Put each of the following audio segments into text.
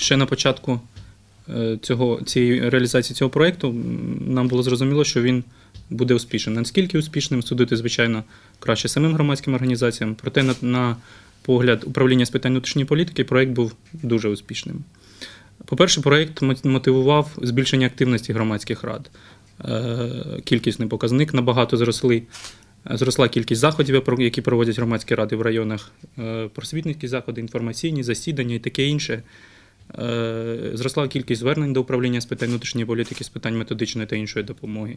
Ще на початку е, цього, цієї реалізації цього проєкту нам було зрозуміло, що він буде успішним. Наскільки успішним судити, звичайно, краще самим громадським організаціям. Проте, на, на погляд управління з питань внутрішньої політики, проєкт був дуже успішним. По-перше, проєкт мотивував збільшення активності громадських рад. Е, Кількісний показник набагато зросли. Е, Зросла кількість заходів, які проводять громадські ради в районах, просвітницькі заходи, інформаційні засідання і таке інше. Е, Зросла кількість звернень до управління з питань внутрішньої політики, з питань методичної та іншої допомоги.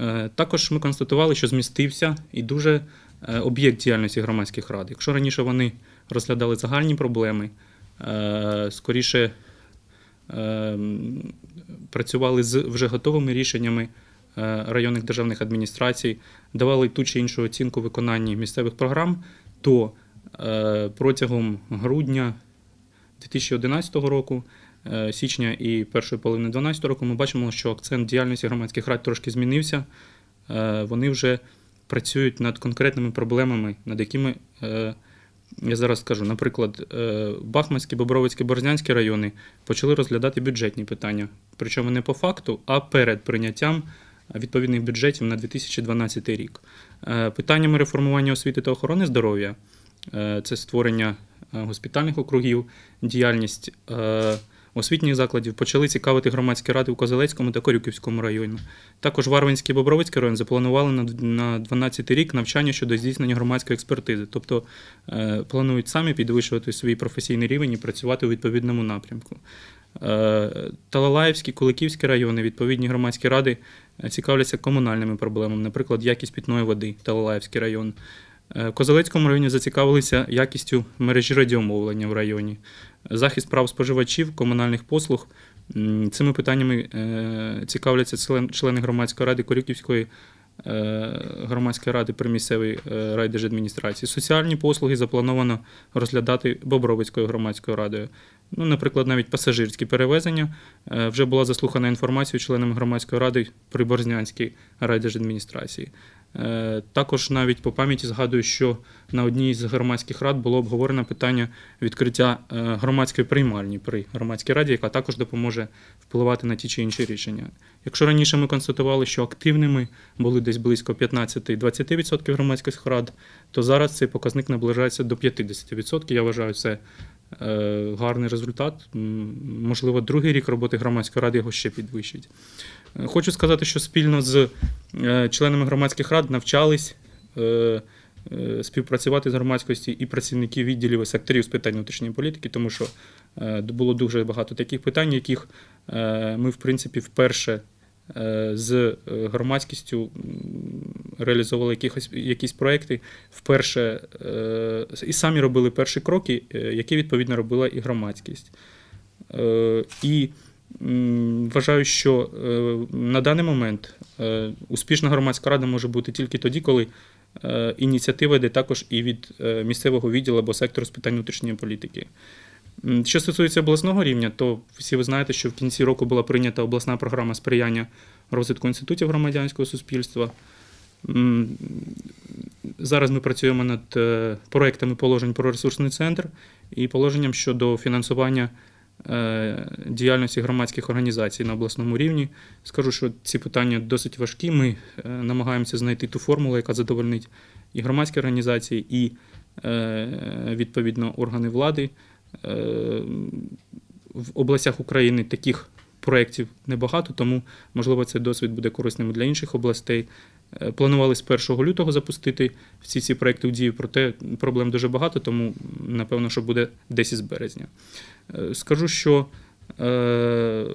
Е, Також ми констатували, що змістився і дуже е, об'єкт діяльності громадських рад. Якщо раніше вони розглядали загальні проблеми, скоріше працювали з вже готовими рішеннями районних державних адміністрацій, давали ту чи іншу оцінку виконанні місцевих програм, то протягом грудня 2011 року, е, січня і першої половини 2012 року ми бачимо, що акцент діяльності громадських рад трошки змінився. Е, Вони вже працюють над конкретними проблемами, над якими е, я зараз скажу, наприклад, Бахманський, Бобровицький, Борзнянський райони почали розглядати бюджетні питання, причому не по факту, а перед прийняттям відповідних бюджетів на 2012 рік. Питаннями реформування освіти та охорони здоров'я це створення е, госпітальних округів, діяльність е, освітніх закладів почали цікавити громадські ради у Козелецькому та Корюківському районі. Також Варвинський і Бобровицький район запланували на д- на 12 рік навчання щодо здійснення громадської експертизи, тобто е, планують самі підвищувати свій професійний рівень і працювати у відповідному напрямку. Е, Талалаївський, Куликівський райони, відповідні громадські ради е, цікавляться комунальними проблемами, наприклад, якість питної води, Талалаївський район. Е, В Козелецькому районі зацікавилися якістю мережі радіомовлення в районі, захист прав споживачів, комунальних послуг. Цими питаннями е, цікавляться члени громадської ради Корюківської е, громадської ради при місцевій райдержадміністрації. Соціальні послуги заплановано розглядати Бобровицькою громадською радою. Ну, наприклад, навіть пасажирські перевезення вже була заслухана інформація членами громадської ради при Борзнянській райдержадміністрації. Е, Також навіть по пам'яті згадую, що на одній з громадських рад було обговорено питання відкриття е, громадської приймальні при громадській раді, яка також допоможе впливати на ті чи інші рішення. Якщо раніше ми констатували, що активними були десь близько 15-20% громадських рад, то зараз цей показник наближається до 50%. Я вважаю, це гарний результат. Можливо, другий рік роботи громадської ради його ще підвищить. Е, Хочу сказати, що спільно з е, членами громадських рад навчались е, е, співпрацювати з громадськості і працівників відділів і секторів з питань внутрішньої політики, тому що е, було дуже багато таких питань, яких е, ми, в принципі, вперше е, з е, громадськістю реалізовували якихось, якісь проекти, вперше е, і самі робили перші кроки, е, які відповідно робила і громадськість. Е, І вважаю, що на даний момент успішна громадська рада може бути тільки тоді, коли ініціатива йде також і від місцевого відділу або сектору з питань внутрішньої політики. Що стосується обласного рівня, то всі ви знаєте, що в кінці року була прийнята обласна програма сприяння розвитку інститутів громадянського суспільства. Зараз ми працюємо над е, проектами положень про ресурсний центр і положенням щодо фінансування е, діяльності громадських організацій на обласному рівні. Скажу, що ці питання досить важкі. Ми е, намагаємося знайти ту формулу, яка задовольнить і громадські організації, і відповідно органи влади. В областях України таких проєктів небагато, тому можливо цей досвід буде корисним для інших областей. Е, Планували з 1 лютого запустити всі ці проекти в дію, проте проблем дуже багато, тому напевно, що буде десь із березня. Е, Скажу, що е,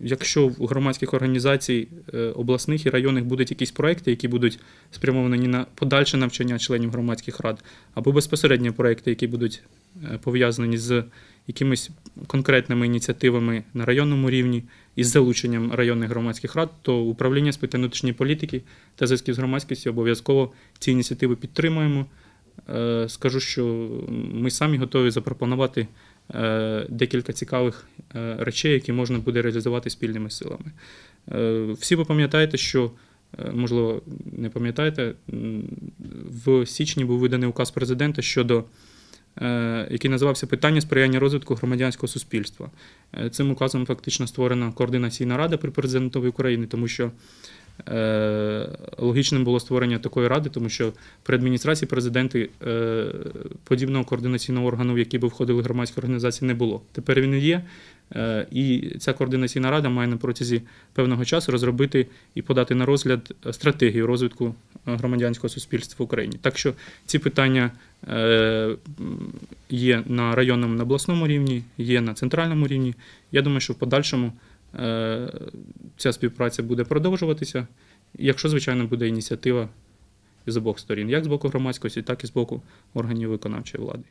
якщо в громадських організацій обласних і районних будуть якісь проекти, які будуть спрямовані на подальше навчання членів громадських рад, або безпосередньо проекти, які будуть пов'язані з якимись конкретними ініціативами на районному рівні із залученням районних громадських рад, то управління з питань внутрішньої політики та зв'язків з громадськістю обов'язково ці ініціативи підтримуємо. Е, Скажу, що ми самі готові запропонувати е, декілька цікавих е, речей, які можна буде реалізувати спільними силами. Всі ви пам'ятаєте, що можливо не пам'ятаєте, в січні був виданий указ президента щодо який називався Питання сприяння розвитку громадянського суспільства. Е, Цим указом фактично створена координаційна рада при президентові України, тому що е, логічним було створення такої ради, тому що при адміністрації президента е, подібного координаційного органу, в який би входили громадські організації, не було. Тепер він є. Е, І ця координаційна рада має на протязі певного часу розробити і подати на розгляд стратегію розвитку е, громадянського суспільства в Україні. Так що ці питання е, є на районному на обласному рівні, є на центральному рівні. Я думаю, що в подальшому е, ця співпраця буде продовжуватися, якщо, звичайно, буде ініціатива з обох сторін, як з боку громадськості, так і з боку органів виконавчої влади.